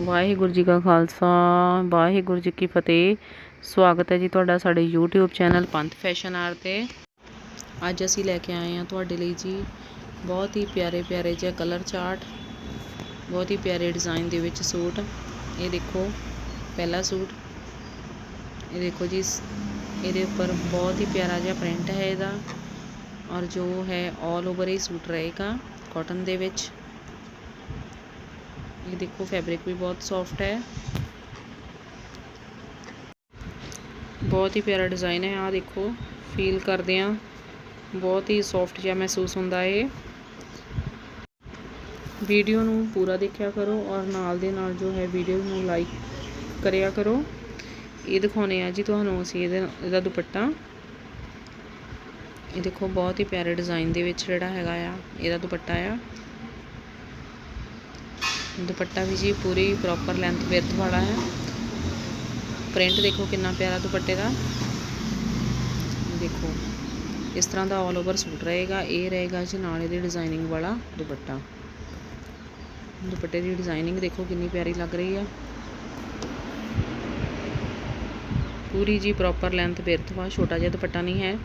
ਵਾਹਿਗੁਰੂ ਜੀ ਕਾ ਖਾਲਸਾ, ਵਾਹਿਗੁਰੂ ਜੀ ਕੀ ਫਤਿਹ। ਸਵਾਗਤ ਹੈ ਜੀ ਤੁਹਾਡਾ ਸਾਡੇ YouTube channel Panth fashion R ਤੇ। ਅੱਜ ਅਸੀਂ ਲੈ ਕੇ ਆਏ ਹਾਂ ਤੁਹਾਡੇ ਲਈ ਜੀ ਬਹੁਤ ਹੀ ਪਿਆਰੇ ਪਿਆਰੇ ਜਿਹੇ ਕਲਰ ਚਾਰਟ ਬਹੁਤ ਹੀ ਪਿਆਰੇ ਡਿਜ਼ਾਈਨ ਦੇ ਵਿੱਚ ਸੂਟ। ਇਹ ਦੇਖੋ, ਪਹਿਲਾ ਸੂਟ। ਇਹ ਦੇਖੋ ਜੀ, ਇਹਦੇ ਉੱਪਰ ਬਹੁਤ ਹੀ ਪਿਆਰਾ ਜਿਹਾ ਪ੍ਰਿੰਟ ਹੈ ਇਹਦਾ। ਔਰ ਜੋ ਹੈ 올 ਓਵਰ ਇਹ ਸੂਟ ਰਹੇਗਾ ਕਾਟਨ ਦੇ ਵਿੱਚ। ਇਹ ਦੇਖੋ ਫੈਬਰਿਕ ਵੀ ਬਹੁਤ ਸੌਫਟ ਹੈ ਬਹੁਤ ਹੀ ਪਿਆਰਾ ਡਿਜ਼ਾਈਨ ਹੈ ਆ ਦੇਖੋ ਫੀਲ ਕਰਦੇ ਆ ਬਹੁਤ ਹੀ ਸੌਫਟ ਜਿਹਾ ਮਹਿਸੂਸ ਹੁੰਦਾ ਹੈ ਵੀਡੀਓ ਨੂੰ ਪੂਰਾ ਦੇਖਿਆ ਕਰੋ ਔਰ ਨਾਲ ਦੇ ਨਾਲ ਜੋ ਹੈ ਵੀਡੀਓ ਨੂੰ ਲਾਈਕ ਕਰਿਆ ਕਰੋ ਇਹ ਦਿਖਾਉਣੇ ਆ ਜੀ ਤੁਹਾਨੂੰ ਅਸੀਂ ਇਹਦੇ ਇਹਦਾ ਦੁਪੱਟਾ ਇਹ ਦੇਖੋ ਬਹੁਤ ਹੀ ਪਿਆਰੇ ਡਿਜ਼ਾਈਨ ਦੇ ਵਿੱਚ ਜਿਹੜਾ ਹੈਗਾ ਆ ਇਹਦਾ ਦੁਪੱਟਾ ਆ ਦੁਪੱਟਾ ਵੀ ਜੀ ਪੂਰੀ ਪ੍ਰੋਪਰ ਲੈਂਥ ਵਿਰਥ ਵਾਲਾ ਹੈ। ਪ੍ਰਿੰਟ ਦੇਖੋ ਕਿੰਨਾ ਪਿਆਰਾ ਦੁਪੱਟੇ ਦਾ। ਦੇਖੋ, ਇਸ ਤਰ੍ਹਾਂ ਦਾ ਆਲ ਓਵਰ ਸੂਟ ਰਹੇਗਾ। ਇਹ ਰਹੇਗਾ ਜੀ ਨਾਲ ਇਹਦੇ ਡਿਜ਼ਾਈਨਿੰਗ ਵਾਲਾ ਦੁਪੱਟਾ। ਦੁਪੱਟੇ ਦੀ ਡਿਜ਼ਾਈਨਿੰਗ ਦੇਖੋ ਕਿੰਨੀ ਪਿਆਰੀ ਲੱਗ ਰਹੀ ਆ। ਪੂਰੀ ਜੀ ਪ੍ਰੋਪਰ ਲੈਂਥ ਵਿਰਥ ਵਾ, ਛੋਟਾ ਜਿਹਾ ਦੁਪੱਟਾ ਨਹੀਂ ਹੈ।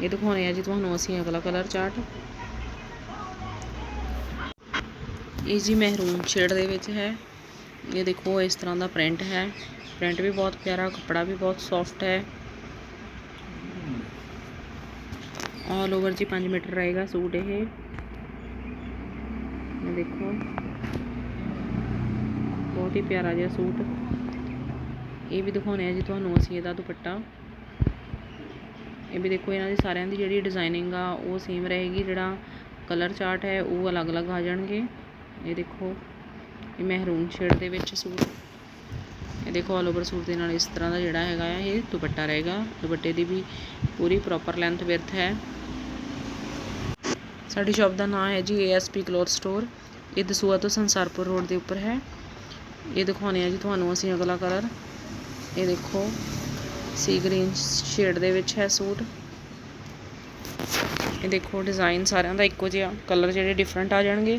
ਇਹ ਦਿਖਾਉਣੇ ਆ ਜੀ ਤੁਹਾਨੂੰ ਅਸੀਂ ਅਗਲਾ ਕਲਰ ਚਾਰਟ ਇਹ ਜੀ ਮਹਿਰੂਨ ਸ਼ੇਡ ਦੇ ਵਿੱਚ ਹੈ। ਇਹ ਦੇਖੋ, ਇਸ ਤਰ੍ਹਾਂ ਦਾ ਪ੍ਰਿੰਟ ਹੈ। ਪ੍ਰਿੰਟ ਵੀ ਬਹੁਤ ਪਿਆਰਾ, ਕੱਪੜਾ ਵੀ ਬਹੁਤ ਸੌਫਟ ਹੈ। ਆਲ ਓਵਰ ਜੀ 5 ਮੀਟਰ ਰਹੇਗਾ ਸੂਟ ਇਹ। ਇਹ ਦੇਖੋ। ਬਹੁਤ ਹੀ ਪਿਆਰਾ ਜਿਹਾ ਸੂਟ। ਇਹ ਵੀ ਦਿਖਾਉਣੇ ਆ ਜੀ ਤੁਹਾਨੂੰ ਅਸੀਂ ਇਹਦਾ ਦੁਪੱਟਾ। ਇਹ ਵੀ ਦੇਖੋ, ਇਹਨਾਂ ਦੀ ਸਾਰਿਆਂ ਦੀ ਜਿਹੜੀ ਡਿਜ਼ਾਈਨਿੰਗ ਆ, ਉਹ ਸੇਮ ਰਹੇਗੀ। ਜਿਹੜਾ ਕਲਰ ਚਾਰਟ ਹੈ, ਉਹ ਅਲੱਗ-ਅਲੱਗ ਆ ਜਾਣਗੇ। ਇਹ ਦੇਖੋ, ਇਹ ਮਹਿਰੂਨ ਸ਼ੇਡ ਦੇ ਵਿੱਚ ਸੂਟ। ਇਹ ਦੇਖੋ ਆਲ ਓਵਰ ਸੂਟ ਦੇ ਨਾਲ ਇਸ ਤਰ੍ਹਾਂ ਦਾ ਜਿਹੜਾ ਹੈਗਾ ਆ, ਇਹ ਦੁਪੱਟਾ ਰਹੇਗਾ। ਦੁਪੱਟੇ ਦੀ ਵੀ ਪੂਰੀ ਪ੍ਰੋਪਰ ਲੈਂਥ ਵਿਰਥ ਹੈ। ਸਾਡੀ ਸ਼ਾਪ ਦਾ ਨਾਮ ਹੈ ਜੀ ASP ਕਲੋਥ ਸਟੋਰ ਇਹ ਦਸੂਆ ਤੋਂ ਸੰਸਾਰਪੁਰ ਰੋਡ ਦੇ ਉੱਪਰ ਹੈ। ਇਹ ਦਿਖਾਉਣੇ ਆ ਜੀ ਤੁਹਾਨੂੰ ਅਸੀਂ ਅਗਲਾ ਕਲਰ ਇਹ ਦੇਖੋ ਸੀ ਗ੍ਰੀਨ ਸ਼ੇਡ ਦੇ ਵਿੱਚ ਹੈ ਸੂਟ। ਇਹ ਦੇਖੋ ਡਿਜ਼ਾਈਨ ਸਾਰਿਆਂ ਦਾ ਇੱਕੋ ਜਿਹਾ। ਕਲਰ ਜਿਹੜੇ ਡਿਫਰੈਂਟ ਆ ਜਾਣਗੇ।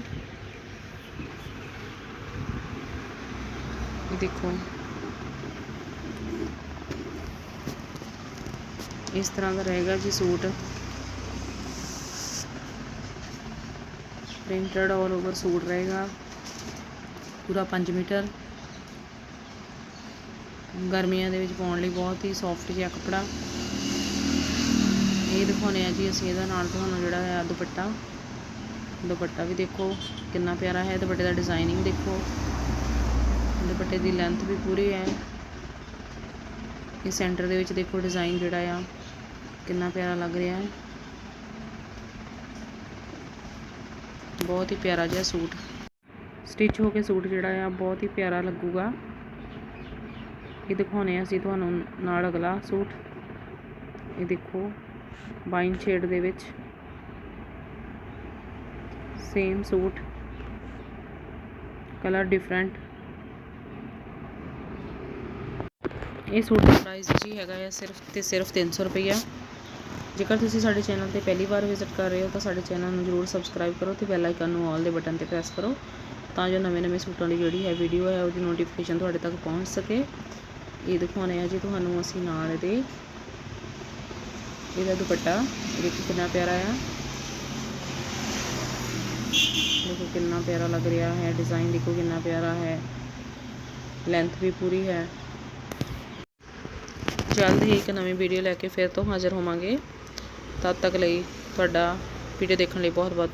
ਦੇਖੋ। ਇਸ ਤਰ੍ਹਾਂ ਦਾ ਰਹੇਗਾ ਜੀ suit. Printed all over suit ਰਹੇਗਾ। ਪੂਰਾ 5 ਮੀਟਰ। ਗਰਮੀਆਂ ਦੇ ਵਿੱਚ ਪਾਉਣ ਲਈ ਬਹੁਤ ਹੀ ਸੌਫਟ ਜਿਹਾ ਕੱਪੜਾ। ਇਹ ਦਿਖਾਉਣੇ ਆ ਜੀ ਅਸੀਂ ਇਹਦਾ ਨਾਲ ਤੁਹਾਨੂੰ ਜਿਹੜਾ ਹੈ ਦੁਪੱਟਾ। ਦੁਪੱਟਾ ਵੀ ਦੇਖੋ, ਕਿੰਨਾ ਪਿਆਰਾ ਹੈ। ਦੁਪੱਟੇ ਦਾ ਡਿਜ਼ਾਈਨਿੰਗ ਦੇਖੋ। ਦੁਪੱਟੇ ਦੀ ਲੈਂਥ ਵੀ ਪੂਰੀ ਹੈ। ਇਹ ਸੈਂਟਰ ਦੇ ਵਿੱਚ ਦੇਖੋ ਡਿਜ਼ਾਈਨ ਜਿਹੜਾ ਆ, ਕਿੰਨਾ ਪਿਆਰਾ ਲੱਗ ਰਿਹਾ ਹੈ। ਬਹੁਤ ਹੀ ਪਿਆਰਾ ਜਿਹਾ ਸੂਟ। ਸਟਿਚ ਹੋ ਕੇ ਸੂਟ ਜਿਹੜਾ ਆ, ਬਹੁਤ ਹੀ ਪਿਆਰਾ ਲੱਗੂਗਾ। ਇਹ ਦਿਖਾਉਣੇ ਆ ਅਸੀਂ ਤੁਹਾਨੂੰ ਨਾਲ ਅਗਲਾ ਸੂਟ। ਇਹ ਦੇਖੋ ਵਾਈਨ ਸ਼ੇਡ ਦੇ ਵਿੱਚ। Same suit. ਕਲਰ ਡਿਫਰੈਂਟ ਇਹ ਸੂਟ ਦਾ ਪ੍ਰਾਈਸ ਜੀ ਹੈਗਾ ਹੈ ਸਿਰਫ ਤੇ ਸਿਰਫ 300 ਰੁਪਈਆ। ਜੇਕਰ ਤੁਸੀਂ ਸਾਡੇ ਚੈਨਲ ਤੇ ਪਹਿਲੀ ਵਾਰ ਵਿਜ਼ਿਟ ਕਰ ਰਹੇ ਹੋ ਤਾਂ ਸਾਡੇ ਚੈਨਲ ਨੂੰ ਜਰੂਰ ਸਬਸਕ੍ਰਾਈਬ ਕਰੋ ਤੇ ਬੈਲ ਆਈਕਨ ਨੂੰ ਆਲ ਦੇ ਬਟਨ ਤੇ ਪ੍ਰੈਸ ਕਰੋ ਤਾਂ ਜੋ ਨਵੇਂ-ਨਵੇਂ ਸੂਟਾਂ ਦੀ ਜਿਹੜੀ ਹੈ ਵੀਡੀਓ ਹੈ ਉਹਦੀ ਨੋਟੀਫਿਕੇਸ਼ਨ ਤੁਹਾਡੇ ਤੱਕ ਪਹੁੰਚ ਸਕੇ। ਇਹ ਦਿਖਾਉਣੇ ਆ ਜੀ ਤੁਹਾਨੂੰ ਅਸੀਂ ਨਾਲ ਇਹਦੇ, ਇਹਦਾ ਦੁਪੱਟਾ ਦੇਖੋ ਕਿੰਨਾ ਪਿਆਰਾ ਆ। ਦੇਖੋ ਕਿੰਨਾ ਪਿਆਰਾ ਲੱਗ ਰਿਹਾ ਹੈ ਡਿਜ਼ਾਈਨ ਦੇਖੋ ਕਿੰਨਾ ਪਿਆਰਾ ਹੈ ਲੈਂਥ ਵੀ ਪੂਰੀ ਹੈ। ਜਲਦ ਹੀ ਇੱਕ ਨਵੀਂ ਵੀਡੀਓ ਲੈ ਕੇ ਫਿਰ ਤੋਂ ਹਾਜ਼ਰ ਹੋਵਾਂਗੇ। ਤਦ ਤੱਕ ਲਈ ਤੁਹਾਡਾ ਵੀਡੀਓ ਦੇਖਣ ਲਈ ਬਹੁਤ ਬਹੁਤ ਧੰਨਵਾਦ।